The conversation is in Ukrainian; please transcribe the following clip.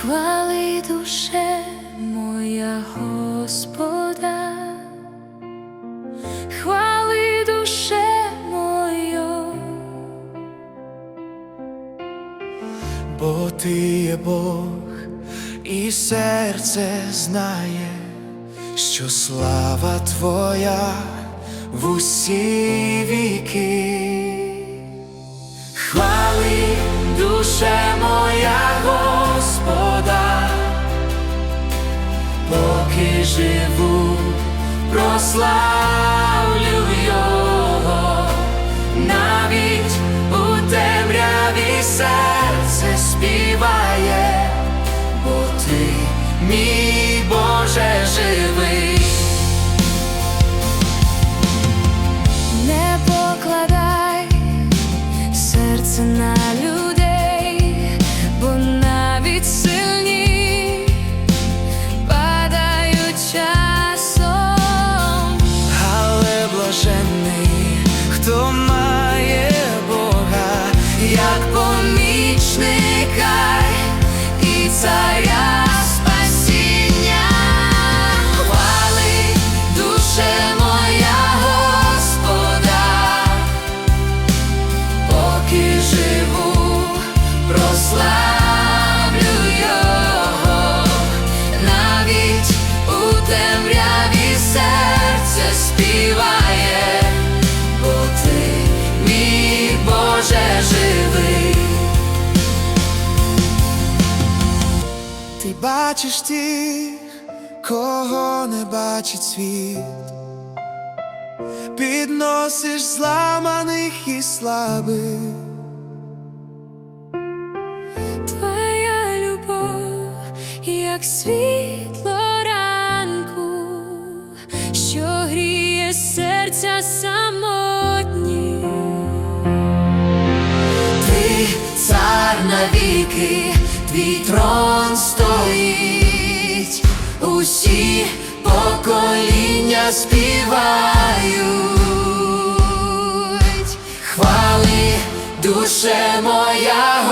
Хвали душе моя Господа, хвали душе моя. бо ти є Бог, і серце знає, що слава Твоя в усі віки. Хвали, душе моя живу, прославлю Його, навіть у темряві серце співає, помічника і царя бачиш тих, кого не бачить світ, підносиш зламаних і слабих. Твоя любов, як світло ранку, що гріє серця самотні. Ти цар навіки, твій трон усі покоління співають, хвали, душе моя